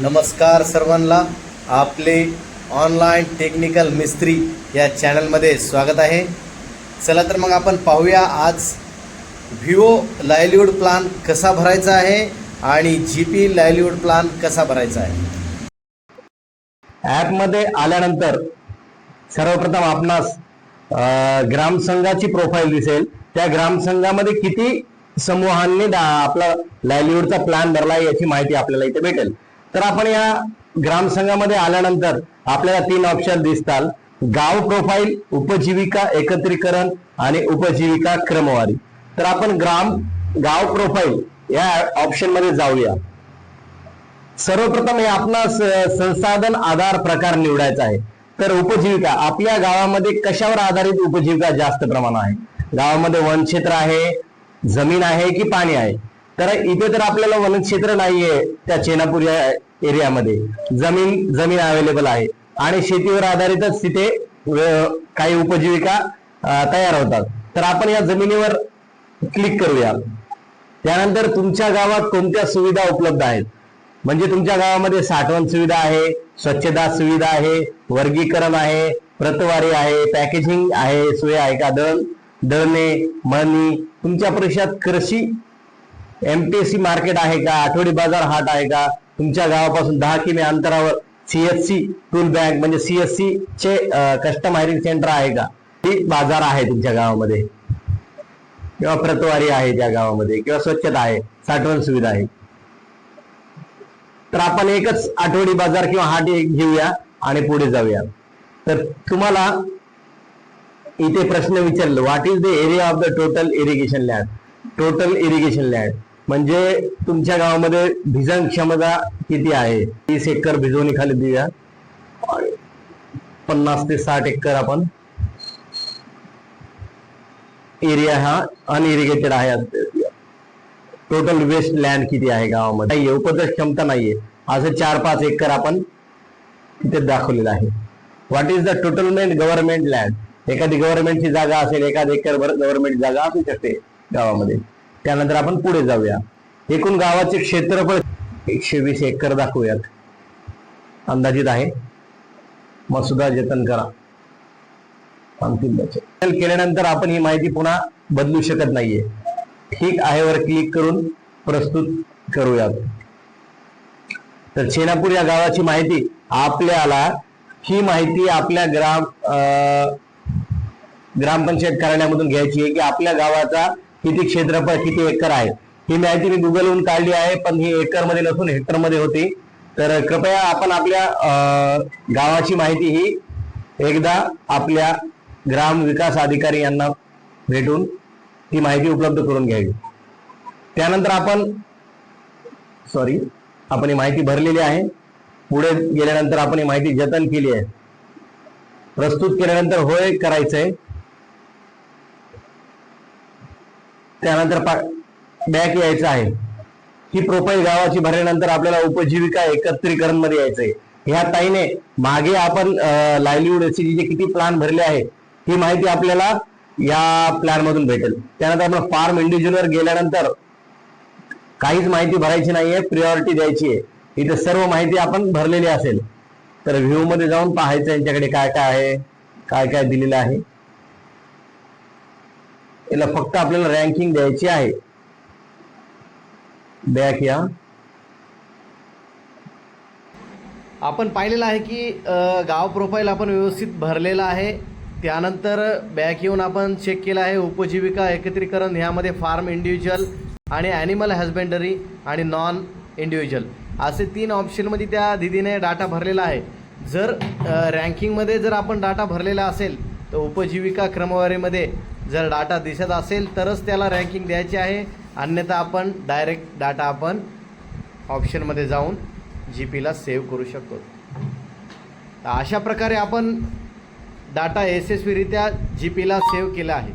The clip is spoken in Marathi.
नमस्कार सर्वांना. आपले ऑनलाईन टेक्निकल मिस्त्री या चॅनलमध्ये स्वागत आहे. चला तर मग आपण पाहूया आज व्हिओ लायलिवूड प्लान कसा भरायचा आहे आणि जी पी लायलिवूड प्लान कसा भरायचा आहे. ॲपमध्ये आल्यानंतर सर्वप्रथम आपणास ग्रामसंघाची प्रोफाईल दिसेल. त्या ग्रामसंघामध्ये किती समूहांनी आपला लायलिवूडचा प्लॅन भरला आहे याची माहिती आपल्याला इथे भेटेल. तर आपण या ग्रामसंघामध्ये आल्यानंतर आपल्याला तीन ऑप्शन दिसतात गाव प्रोफाईल उपजीविका एकत्रीकरण आणि उपजीविका क्रमवारी. तर आपण ग्राम गाव प्रोफाईल या ऑप्शनमध्ये जाऊया. सर्वप्रथम हे आपला संसाधन आधार प्रकार निवडायचा आहे. तर उपजीविका आपल्या गावामध्ये कशावर आधारित उपजीविका जास्त प्रमाण आहे? गावामध्ये वनक्षेत्र आहे जमीन आहे की पाणी आहे? कारण इथे तर आपल्याला वनक्षेत्र नाहीये त्या चेनापूर या एरियामध्ये. जमीन जमीन अवेलेबल आहे. आणि शेतीवर आधारितच तिथे काही उपजीविका तयार होतात. तर आपण या जमिनीवर क्लिक करूया. त्यानंतर तुमच्या गावात कोणत्या सुविधा उपलब्ध आहेत? म्हणजे तुमच्या गावामध्ये साठवण सुविधा आहे स्वच्छता सुविधा आहे वर्गीकरण आहे प्रतवारी आहे पॅकेजिंग आहे सोय आहे का? दळण दळणे मळणी तुमच्या परिसरात कृषी एमटीसी मार्केट आहे का? आठवडी बाजार हाट आहे का? तुमच्या गावापासून दहा किमी अंतरावर सीएससी टूल बँक म्हणजे सीएससी चे कस्टम हायरिंग सेंटर आहे का? ते बाजार आहे तुमच्या गावामध्ये. किंवा प्रतवारी आहे त्या गावामध्ये किंवा स्वच्छता आहे साठवण सुविधा आहे. तर आपण एकच आठवडी बाजार किंवा हाट एक घेऊया आणि पुढे जाऊया. तर तुम्हाला इथे प्रश्न विचारलं what is the area of the total irrigation land total irrigation land म्हणजे तुमच्या गावामध्ये भिजन क्षमता किती आहे? तीस एकर भिजवणी खाली देऊया पन्नास ते साठ एकर आपण एरिया हा अनइरिगेटेड आहे टोटल वेस्ट लँड किती आहे गावामध्ये? नाहीये क्षमता नाहीये. असं चार पाच एकर आपण तिथे दाखवलेलं आहे. What is the total main government land एखादी गव्हर्नमेंटची जागा असेल एखादी एकर गव्हर्नमेंट जागा असू शकते गावामध्ये. त्यानंतर आपण पुढे जाऊया. एकूण गावाचे क्षेत्रफळ एकशे वीस एकर दाखवूयात. अंदाजित आहे. मसुदा जतन करा. अंतिम बचत. केल्यानंतर आपण ही माहिती पुन्हा बदलू शकत नाहीये. ठीक आहे वर क्लिक करून प्रस्तुत करूयात. तर छेनापूर या गावाची माहिती आपल्याला ही माहिती आपल्या ग्राम अं, ग्रामपंचायत कार्यालयामधून घ्यायची आहे की आपल्या गावाचा किती क्षेत्रफळ किती एकर आहे? ही माहिती मी गुगलवरून काढली आहे पण ही एकरमध्ये नसून हेक्टरमध्ये होती. तर कृपया आपण आपल्या गावाची माहिती ही एकदा आपल्या ग्राम विकास अधिकारी यांना भेटून ती माहिती उपलब्ध करून घ्यावी. त्यानंतर आपण सॉरी आपण ही माहिती भरलेली आहे. पुढे गेल्यानंतर आपण ही माहिती जतन केली आहे. प्रस्तुत केल्यानंतर होय करायचंय. त्यानंतर बॅक यायचं आहे. ही प्रोफाईल गावाची भरल्यानंतर आपल्याला उपजीविका एकत्रीकरणमध्ये यायचंय. ह्या ताईने मागे आपण लायलीवूड जे किती प्लान भरले आहे ही माहिती आपल्याला या प्लॅन मधून भेटेल. त्यानंतर आपण फार्म इंडिव्हिज्युअलवर गेल्यानंतर काहीच माहिती भरायची नाहीये प्रियॉरिटी द्यायची आहे. इथे सर्व माहिती आपण भरलेली असेल. तर व्ह्यू मध्ये जाऊन पाहायचं यांच्याकडे काय काय आहे काय काय दिलेलं आहे. याला फक्त आपल्याला रँकिंग द्यायची आहे. बॅक या. आपण पाहिलेलं आहे की गाव प्रोफाईल आपण व्यवस्थित भरलेलं आहे. त्यानंतर बॅक येऊन आपण चेक केलं आहे. उपजीविका एकत्रीकरण ह्यामध्ये फार्म इंडिव्हिज्युअल आणि ॲनिमल हजबेंडरी आणि नॉन इंडिव्हिज्युअल असे तीन ऑप्शनमध्ये त्या दिदीने डाटा भरलेला आहे. जर रँकिंगमध्ये जर आपण डाटा भरलेला असेल तर उपजीविका क्रमवारीमध्ये जर डाटा दिसत असेल तरच त्याला रँकिंग द्यायची आहे. अन्यथा आपण डायरेक्ट डाटा आपण ऑप्शनमध्ये जाऊन जी पीला सेव्ह करू शकतो. तर अशा प्रकारे आपण डाटा यशस्वीरित्या जी पीला सेव्ह केला आहे.